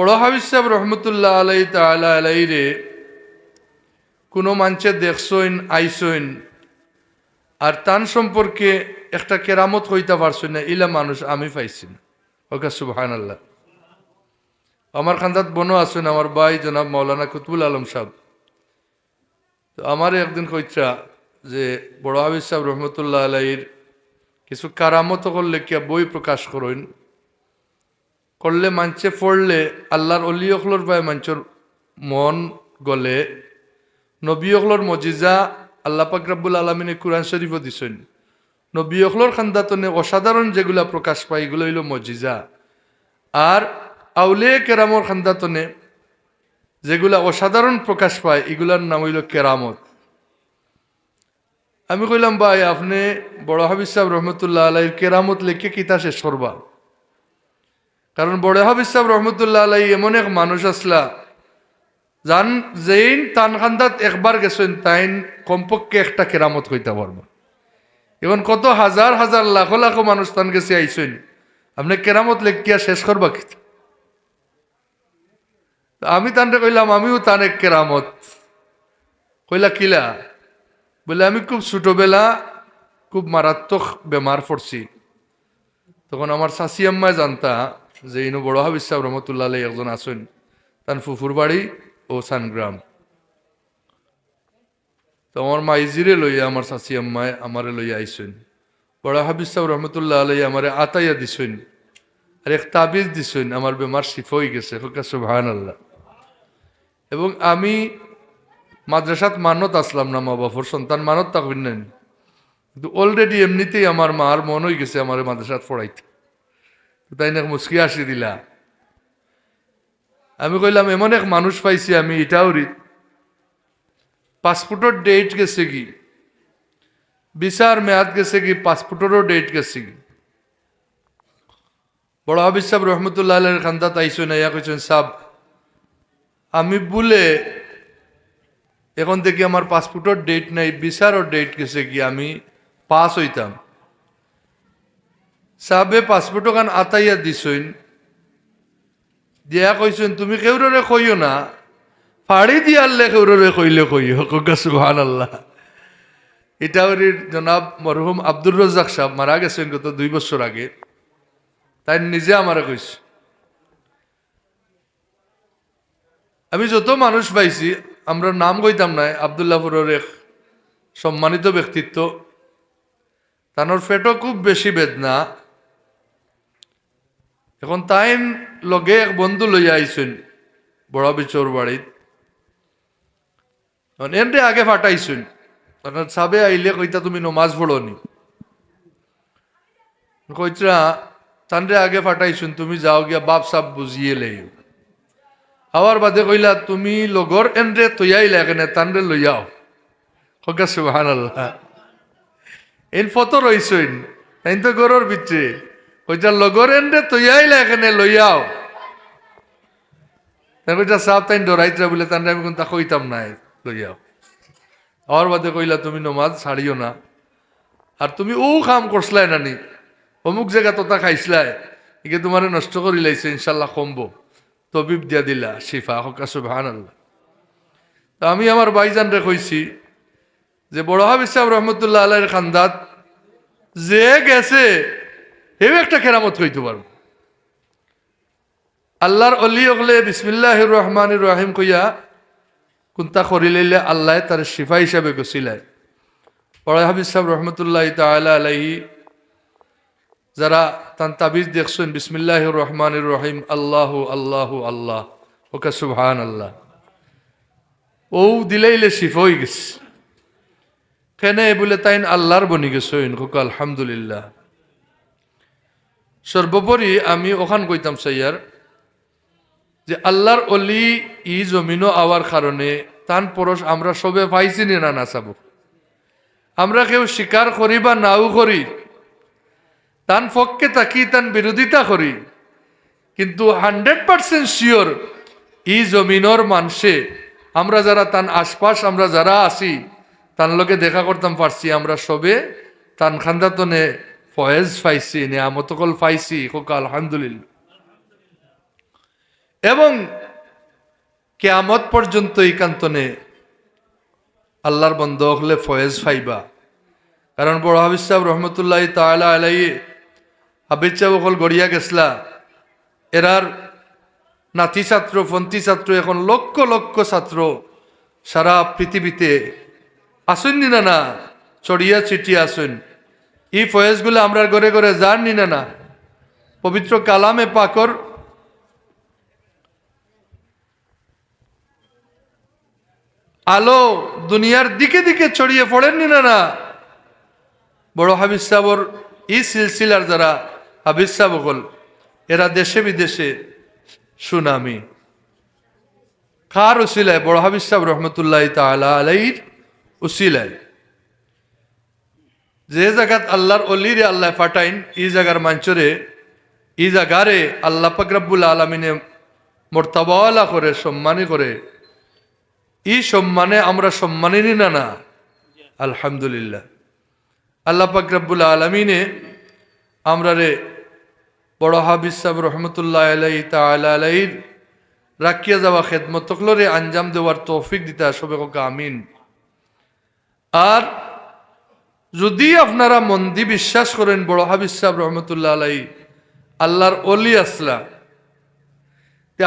বড় রহমতুল্লাহ আলাই তালা আলাই রে, কোনো মানুষে দেখছইন আইসইন আর তান সম্পর্কে একটা কেরামত হইতে পারছই না, ইলা মানুষ আমি পাইছি না। ওকে সুবহান আল্লাহ আমার খান্দাত বনো আছেন, আমার ভাই জনাব মৌলানা কুতুবুল আলম সাহেব। তো আমার একদিন কইত্রা যে বড় হাবিজ সাহেব রহমতুল্লাহ আলাইর কিছু কারামত করলে কিয়া বই প্রকাশ করইন করলে মানছে পড়লে আল্লাহর অলি অখলোর মাঞ্চর মন গলে। নবী অখলোর মজিজা আল্লাহ পাক আলমিনে কুরআন শরীফও দিছেন। নবী অখলোর খান্দাতনে অসাধারণ যেগুলা প্রকাশ পায়, এগুলো হইল মজিজা। আর আউলে কেরামর খান্দাতনে যেগুলা অসাধারণ প্রকাশ পায়, এগুলার নাম হইল কেরামত। আমি কইলাম, ভাই, আপনি বড় হাবিজ সাহেব রহমতুল্লাহ আলাইর কেরামত লেখে কিতা শেষ করবা? কারণ বড় হাবিজ সাহেব রহমতুল্লাহ আলাই এমন এক মানুষ আসলা। জান যেইন তানখান্দাত একবার গেছেন, তাইন কমপক্ষে একটা কেরামত হইতে পারব। এখন কত হাজার হাজার লাখ লাখ মানুষ তান গেছে আইসেন আপনি কেরামত লেখিয়া শেষ করবা কি? আমি তানরে কইলাম, আমিও তান এক কেরামত। কইলা, কিলা? বলে, আমি খুব ছোটবেলা খুব মারাত্মক বেমার পড়ছি। তখন আমার শাশি আম্মায় জানতা যে ইনু বড় হাবিজ সাহেব রহমতুল্লাহ আলাই একজন আসেন তার ফুফুর বাড়ি ও সানগ্রাম তো আমার মাইজিরে লইয়া, আমার শাশি আম্মায় আমারে লইয়া আইসেন বড় হাবিজ সাহেব রহমতুল্লাহ আলাই আমারে আতাইয়া দিছেন, আর এক তাবিজ দিছেন, আমার বেমার শিফ হয়ে গেছে। সুবহান আল্লাহ এবং আমি মাদ্রাসাত মানত আসলাম না মা বাবুর সন্তান, মানত থাকবেন না কিন্তু অলরেডি এমনিতেই আমার মার মন হয়ে গেছে আমার মাদ্রাসাত পড়াইতে। তাই না মুসকি আসি দিলা। আমি কইলাম, এমন এক মানুষ পাইছি আমি ইটাউরি পাসপোর্টের ডেট গেছে কি? বিচার মেয়াদ গেছে কি? পাসপোর্টেরও ডেট গেছে কি? বড় হাবিজ সাহেব রহমতুল্লাহ আলের খান্দাত আইসো না, ইয়া কইছেন সাহ আমি বলে, এখন দেখি আমার পাসপোর্টের ডেট নাই বিচারও ডেট গেছে কি? আমি পাস হইতাম। সাবে পাসপোর্ট খান আতাইয়া দিছইন। দিয়া কইছেন তুমি কেউরে কইও না, ফাড়ি দিয়ারলে কেউরে কইলে কইও কগা সুবহান আল্লাহ ইটাউরির জনাব মরহুম আব্দুর রজ্জাক সাহেব, মারা গেছেন গত দুই বছর আগে। তাই নিজে আমারে কইছে। আমি যত মানুষ পাইছি, আমরা নাম কইতাম নাই আবদুল্লাহপুরের এক সম্মানিত ব্যক্তিত্ব। তানোর ফেটো খুব বেশি বেদনা। এখন তাই লগে এক বন্ধু লইয়া আইছেন, বড় বিচোর বাড়িত। এনরে আগে ফাটাইছেন সাবে আইলে কইতা তুমি নমাজ পড়নি। কইতরা, তানরে আগে ফাটাইছুন, তুমি যাও গিয়া বাপ সাপ বুঝিয়ে লেই আবার বাদে কইলা, তুমি লগর এনরে তৈয়াই লাগেনে তানরে লইয়াও হকা সুবাহান আল্লাহ এন ফটো রইছইন তাই তো গরর ভিতরে। ওইটা লগর এনরে তৈয়াই লাগেনে লইয়াও তাই কইটা সাপ তাই ডরাইতরা বলে তানরে আমি কোনটা কইতাম নাই লইয়াও আবার বাদে কইলা, তুমি নমাজ ছাড়িও না। আর তুমি ও কাম করছলাই নানি। অমুক জায়গা তোতা খাইছলাই। একে তোমারে নষ্ট করি লাইছে ইনশাল্লাহ কমবো। তবিব দিয়া দিলা, শিফা হকা সুবহান আল্লাহ আমি আমার ভাইজানরে কইছি যে, বড় হাবিজ সাহেব রহমতুল্লাহ আল্লাহর খান্দাত যে গেছে হেও একটা কেরামত কইতে পারব। আল্লাহর অলি অগলে বিসমিল্লাহ রহমান রহিম কইয়া কুন্তা করিলে আল্লাহ তার শিফা হিসাবে গছিলায়। বড় হাবিজ সাহেব রহমতুল্লাহ তালা আলাইহি, যারা তান তাবিজ দেখছেন বিসমিল্লাহ রহমান রহিম, আল্লাহ আল্লাহ আল্লাহ, ওকে সুবহান আল্লাহ ও দিলাইলে শিফ হয়ে গেছে। কেনে বলে তাইন আল্লাহর বনি গেছেন হোক আলহামদুলিল্লাহ। সর্বোপরি আমি ওখান কইতাম, সাইয়ার, যে আল্লাহর অলি ই জমিনও আওয়ার কারণে তান পরশ আমরা সবে পাইছি না না চাব আমরা কেউ স্বীকার করি বা নাও করি, তান পক্ষে তাকি তান বিরোধিতা করি, কিন্তু হান্ড্রেড পার্সেন্ট শিওর ই জমিনর মানুষে আমরা যারা তান আশপাশ আমরা যারা আছি, তান লোকে দেখা করতাম পারছি, আমরা সবে তান খান্দাতনে ফয়েজ পাইছি নিয়ামতকল পাইছি কোকা আলহামদুলিল্লাহ। এবং কেয়ামত পর্যন্ত এই কান্তনে আল্লাহর বন্ধ হলে ফয়েজ ফাইবা। কারণ বড় হাবিজ সাহেব রহমতুল্লাহ তালা আলাই হাবিজ সাহেব অকল গড়িয়া গেছলা। এরার নাতি ছাত্র ফন্তি ছাত্র, এখন লক্ষ লক্ষ ছাত্র সারা পৃথিবীতে আসুন নি না? চড়িয়া ছিটিয়া আসুন। এই ফয়েজগুলো আমরা ঘরে ঘরে যান নি না। পবিত্র কালামে পাকর। আলো দুনিয়ার দিকে দিকে ছড়িয়ে পড়েননি না না। বড় হাবিজ সাহর ই সিলসিলার যারা হাবিজ সাহ হল এরা দেশে বিদেশে সুনামি। কার উসিলায়? বড় হাবিজ সাহ রহমতুল্লাহ তালা আলাইর উসিলায়। যে জায়গাত আল্লাহর অলিরে আল্লাহ ফাটাইন এই জায়গার মাঞ্চরে, এই জায়গারে আল্লাহ পাকরাবুল আলমিনে মোর্তাবালা করে, সম্মানী করে। ই সম্মানে আমরা সম্মানিনী না না? আলহামদুলিল্লাহ। আল্লাহ পাকরাবুল আলমিনে আমরা রে বড় হাবিজ সাহেব রহমতুল্লাহ আলাই তালা আলাইর রাখিয়া যাওয়া খেদমতকলরে আঞ্জাম দেওয়ার তৌফিক দিতে আসবে কাকা আমিন। আর যদি আপনারা মন্দি বিশ্বাস করেন, বড় হাবিজ সাহেব রহমতুল্লাহ আলাই আল্লাহর অলি আসলা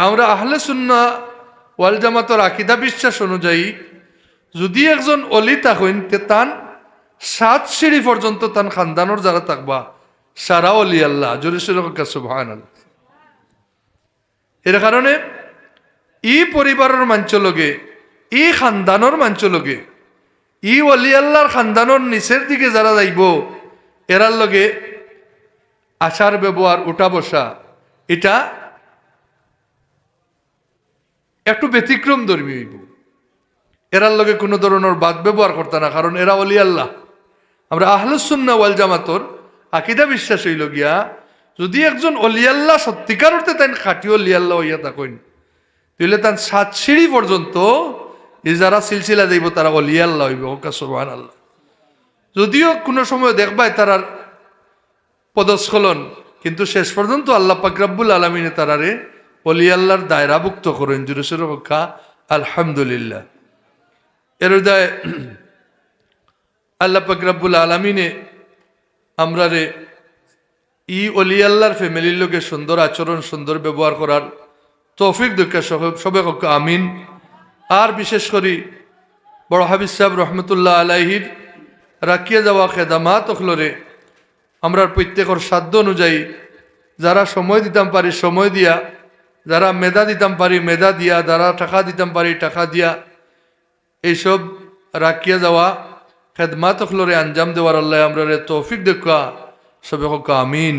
আমরা আহলে সুন্না ওয়াল জামাতর আকিদা বিশ্বাস অনুযায়ী যদি একজন অলি থাকেন, তে তান সাত সিঁড়ি পর্যন্ত তান খানদানোর যারা থাকবা, সারা অলি আল্লাহ, জোরে সুভান এর কারণে ই পরিবারের মাঞ্চ লগে ই খানদানোর মাঞ্চ লগে ই অলি আল্লাহর খানদানোর নিচের দিকে যারা যাইব, এরার লগে আচার ব্যবহার, উঠা বসা, এটা একটু ব্যতিক্রম ধর্মী হইব। এরার লগে কোনো ধরনের বাদ ব্যবহার করতে না, কারণ এরা অলি আল্লাহ। আমরা আহলুসুন্না ওয়াল জামাতর আকিদা বিশ্বাস হইল গিয়া, যদি একজন অলিয়াল্লাহ সত্যিকার অর্থে তাই খাটি অলিয়াল্লাহ হইয়া থাকেন তাহলে তার সাত সিঁড়ি পর্যন্ত যারা সিলসিলা যাইব তারা অলিয়াল্লাহ হইব, ওকা সোহান আল্লাহ যদিও কোনো সময় দেখবাই তারার পদস্খলন, কিন্তু শেষ পর্যন্ত আল্লাহ পাকরাবুল আলমিনে তারারে অলি আল্লাহর দায়রাভুক্ত করেন জুরেশের পক্ষা আলহামদুলিল্লাহ। এর উদয় আল্লাহ পাকরাবুল আলমিনে আমরা রে ই অলি আল্লাহর ফ্যামিলির লোকে সুন্দর আচরণ, সুন্দর ব্যবহার করার তৌফিক দুঃখে সবে পক্ষ আমিন। আর বিশেষ করি বড় হাবিজ সাহেব রহমতুল্লাহ আলাইহির রাখিয়ে যাওয়া খেদামাত অখলরে আমরা প্রত্যেকের সাধ্য অনুযায়ী যারা সময় দিতাম পারি সময় দিয়া, যারা মেধা দিতাম পারি মেধা দিয়া, যারা টাকা দিতাম পারি টাকা দিয়া, এইসব রাখিয়া যাওয়া খেদমাত অখলরে আঞ্জাম দেওয়ার আল্লাহ আমরা তৌফিক দেখা, সবে হোক, আমিন।